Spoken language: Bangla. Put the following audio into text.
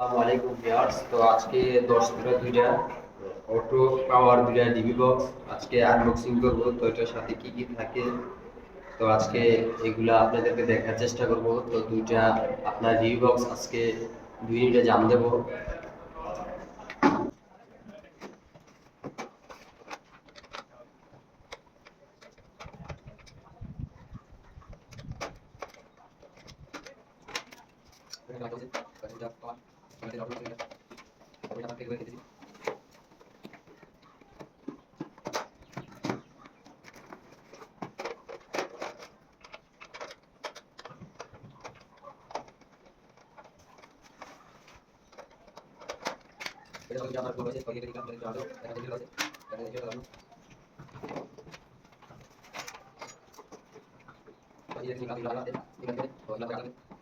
আসসালামু আলাইকুম ভিউয়ার্স তো আজকে 10 টাকা দুইটা অটো পাওয়ার দুইটা ডিবি বক্স আজকে আনবক্সিং করব তো এটার সাথে কি কি থাকে তো আজকে এগুলা আপনাদেরকে দেখার চেষ্টা করব তো দুইটা আপনার ডিবি বক্স আজকে দুই মিনিটে জাম দেব Gracias. এটা আমরা করব যে কয়েকটা কাজ করে দাও এটা দিয়ে দাও এটা দিয়ে দাও কয়েকটা কাজ করে দাও এটা দিয়ে দাও